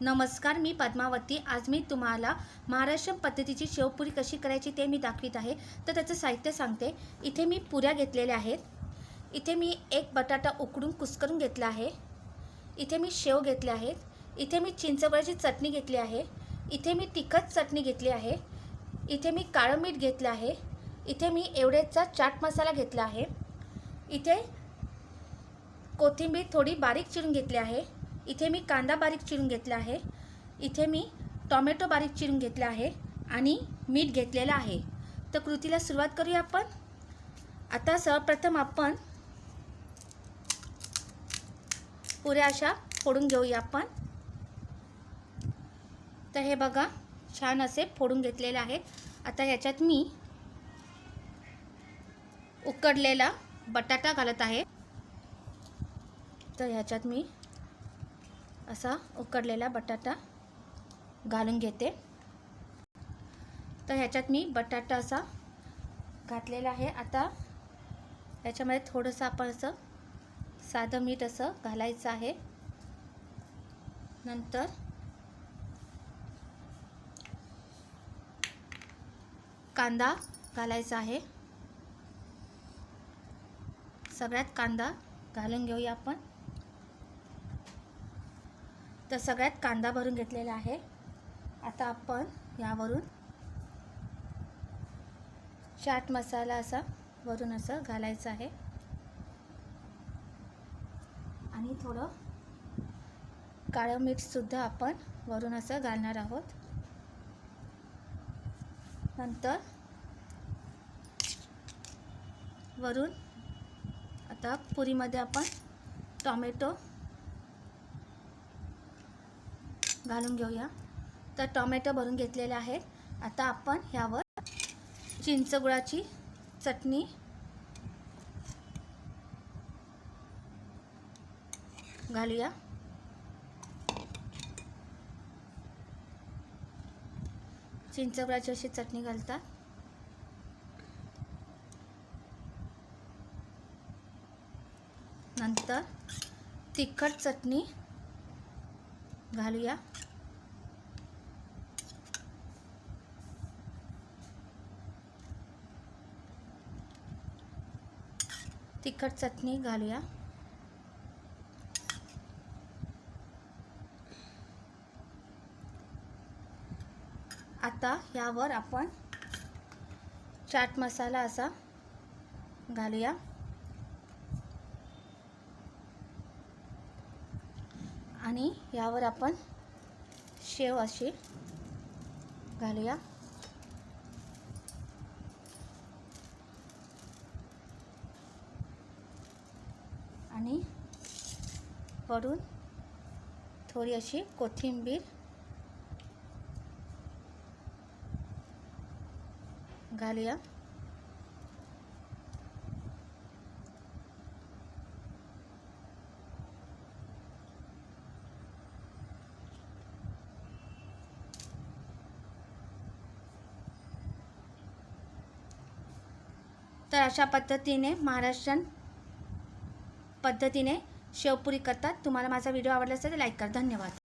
नमस्कार मी पद्मावती. आज मी तुम्हाला महाराष्ट्र पद्धतीची शेवपुरी कशी करायची ते मी दाखवित आहे. तर त्याचं साहित्य सांगते. इथे मी पुऱ्या घेतलेल्या आहेत. इथे मी एक बटाटा उकडून कुस्करून घेतला आहे. इथे मी शेव घेतले आहेत. इथे मी चिंचबळाची चटणी घेतली आहे. इथे मी तिखट चटणी घेतली आहे. इथे मी काळं मीठ घेतलं आहे. इथे मी एवढेचा चाट मसाला घेतला आहे. इथे कोथिंबीर थोडी बारीक चिरून घेतली आहे. इथे मी कांदा बारीक चिरून घेतला आहे. इथे मी टॉमॅटो बारीक चिरून घेतला आहे आणि मीठ घेतलेलं आहे. तर कृतीला सुरुवात करूया आपण. आता सर्वप्रथम आपण पुऱ्या अशा फोडून घेऊया आपण. तर हे बघा छान असे फोडून घेतलेले आहेत. आता ह्याच्यात मी उकडलेला बटाटा घालत आहे. तर ह्याच्यात मी असा उकडलेला बटाटा घालून घेते. तर ह्याच्यात मी बटाटा असा घातलेला आहे. आता याच्यामध्ये थोडंसं आपण असं साधं मीठ असं घालायचं आहे. नंतर कांदा घालायचा आहे. सगळ्यात कांदा घालून घेऊया आपण. तर सगळ्यात कांदा भरून घेतलेला आहे. आता आपण यावरून चाट मसाला असा वरून असं घालायचं आहे. आणि थोडं काळं मीठसुद्धा आपण वरून असं घालणार आहोत. नंतर वरून आता पुरीमध्ये आपण टॉमॅटो घालून घेऊया. तर टॉमॅटो भरून घेतलेले आहेत. आता आपण ह्यावर चिंचगुळाची चटणी घालूया. चिंचगुळाची अशी चटणी घालतात. नंतर तिखट चटणी घालूया. तिखट चटणी घालूया. आता यावर आपण चाट मसाला असा घालूया. आणि यावर आपण शेव अशी घालूया. आणि वरून थोडी अशी कोथिंबीर घालूया. तर अशा पद्धतीने महाराष्ट्रन पद्धतीने शेवपुरी करतात. तुम्हाला माझा व्हिडिओ आवडला असेल तर लाईक करा. धन्यवाद.